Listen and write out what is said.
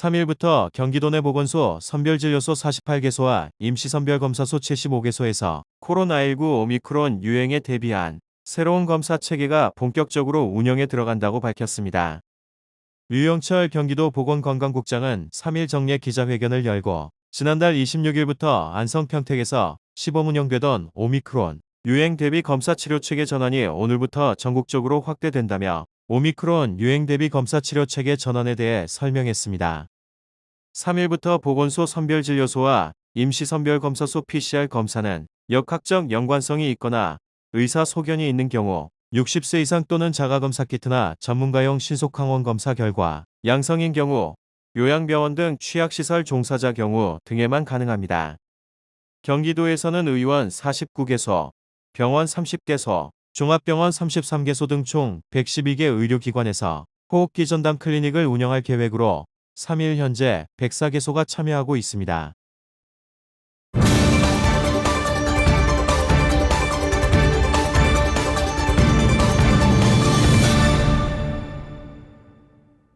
3일부터 경기도 내 보건소 선별진료소 48개소와 임시선별검사소 75개소에서 코로나19 오미크론 유행에 대비한 새로운 검사 체계가 본격적으로 운영에 들어간다고 밝혔습니다. 류영철 경기도 보건건강국장은 3일 정례 기자회견을 열고 지난달 26일부터 안성 평택에서 시범 운영되던 오미크론 유행 대비 검사 치료 체계 전환이 오늘부터 전국적으로 확대된다며 오미크론 유행 대비 검사 치료 체계 전환에 대해 설명했습니다. 3일부터 보건소 선별진료소와 임시선별검사소 PCR 검사는 역학적 연관성이 있거나 의사 소견이 있는 경우 60세 이상 또는 자가검사 키트나 전문가용 신속항원 검사 결과 양성인 경우 요양병원 등 취약시설 종사자 경우 등에만 가능합니다. 경기도에서는 의원 49개소, 병원 30개소, 종합병원 33개소 등 총 112개 의료기관에서 호흡기 전담 클리닉을 운영할 계획으로 3일 현재 104개소가 참여하고 있습니다.